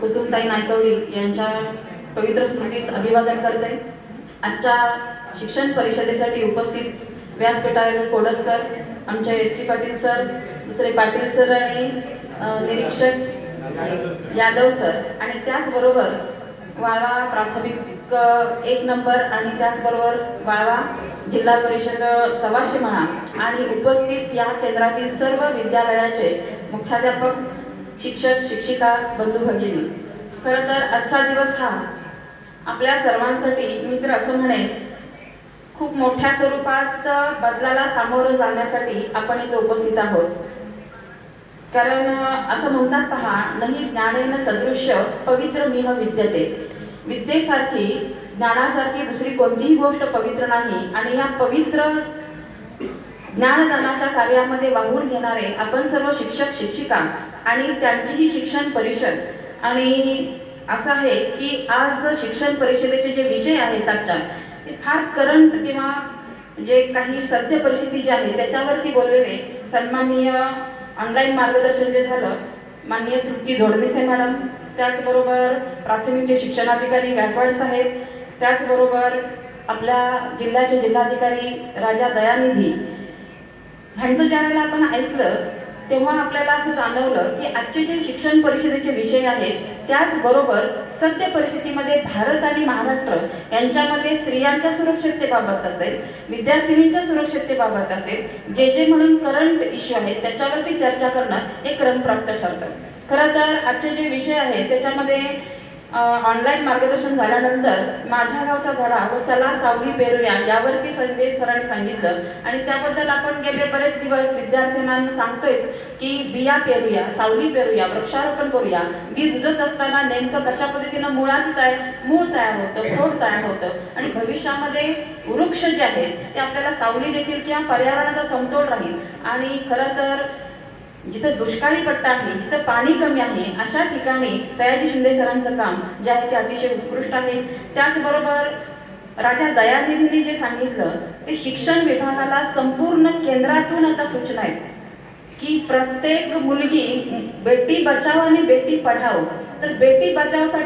कुसुमताई नायकवडी यांच्या पवित्र स्मृतीस अभिवादन करते आजच्या शिक्षण परिषदेसाठी उपस्थित व्यासपीठावरील कोडक सर आमचे एस टी पाटील सर दुसरे पाटील सर आणि निरीक्षक यादव सर. आणि त्याचबरोबर वाळवा प्राथमिक एक नंबर आणि त्याचबरोबर वाळवा जिल्हा परिषद सव्वाशे म्हणा. आणि उपस्थित या केंद्रातील सर्व विद्यालयाचे मुख्याध्यापक शिक्षक शिक्षिका बंधू भगिनी. खरं तर आजचा दिवस हा आपल्या सर्वांसाठी मी तर असं म्हणेन खूप मोठ्या स्वरूपात बदलाला सामोरं जाण्यासाठी आपण इथे उपस्थित आहोत. कारण असं म्हणतात पहा नाही ज्ञानेन सदृश्य पवित्र मिह विद्यते. विद्येसारखी ज्ञानासारखी दुसरी कोणतीही गोष्ट पवित्र नाही आणि या पवित्र ज्ञानदानाच्या कार्यामध्ये वाहून घेणारे आपण सर्व शिक्षक शिक्षिका आणि त्यांचीही शिक्षण परिषद. आणि असं आहे की आज शिक्षण परिषदेचे जे विषय आहेत आजच्या ते फार करंट किंवा जे काही सत्य परिस्थिती जी आहे त्याच्यावरती बोललेले सन्माननीय ऑनलाईन मार्गदर्शन जे झालं माननीय तृप्ती धोडणीसे मॅडम त्याचबरोबर प्राथमिक जे शिक्षणाधिकारी गायकवाड साहेब त्याचबरोबर आपल्या जिल्ह्याचे जिल्हाधिकारी राजा दयानिधी ह्यांचं ज्या वेळेला आपण ऐकलं तेव्हा आपल्याला असं जाणवलं की आजचे जे शिक्षण परिषदेचे विषय आहेत त्याचबरोबर सत्य परिस्थितीमध्ये भारत आणि महाराष्ट्र यांच्यामध्ये स्त्रियांच्या सुरक्षिततेबाबत असेल विद्यार्थिनींच्या सुरक्षिततेबाबत असेल जे जे म्हणून करंट इश्यू आहेत त्याच्यावरती चर्चा करणं हे क्रमप्राप्त ठरतं. खरं तर आजचे जे विषय आहेत त्याच्यामध्ये ऑनलाईन मार्गदर्शन झाल्यानंतर माझ्या गावचा धडा व चला सावली पेरूया यावरती संदेश सरांनी सांगितलं. आणि त्याबद्दल आपण गेले बरेच दिवस विद्यार्थ्यांना सांगतोयच की बिया पेरूया सावली पेरूया वृक्षारोपण करूया. बी रुजत असताना नेमकं कशा पद्धतीनं मुळाची तयार मूळ तयार होतं खोड तयार होतं? आणि भविष्यामध्ये वृक्ष जे आहेत ते आपल्याला सावली देतील किंवा पर्यावरणाचा समतोल राहील. आणि खरं तर जिथं दुष्काळी पट्टा आहे जिथं पाणी कमी आहे अशा ठिकाणी सयाजी शिंदे सरांचं काम जे आहे ते अतिशय उत्कृष्ट आहे. त्याचबरोबर राजा दयानिधीने जे सांगितलं ते शिक्षण विभागाला संपूर्ण केंद्रातून आता सूचना आहेत. की प्रत्येक मुलगी बेटी बचाव आणि बेटी पढाव. तर बेटी बचावसाठी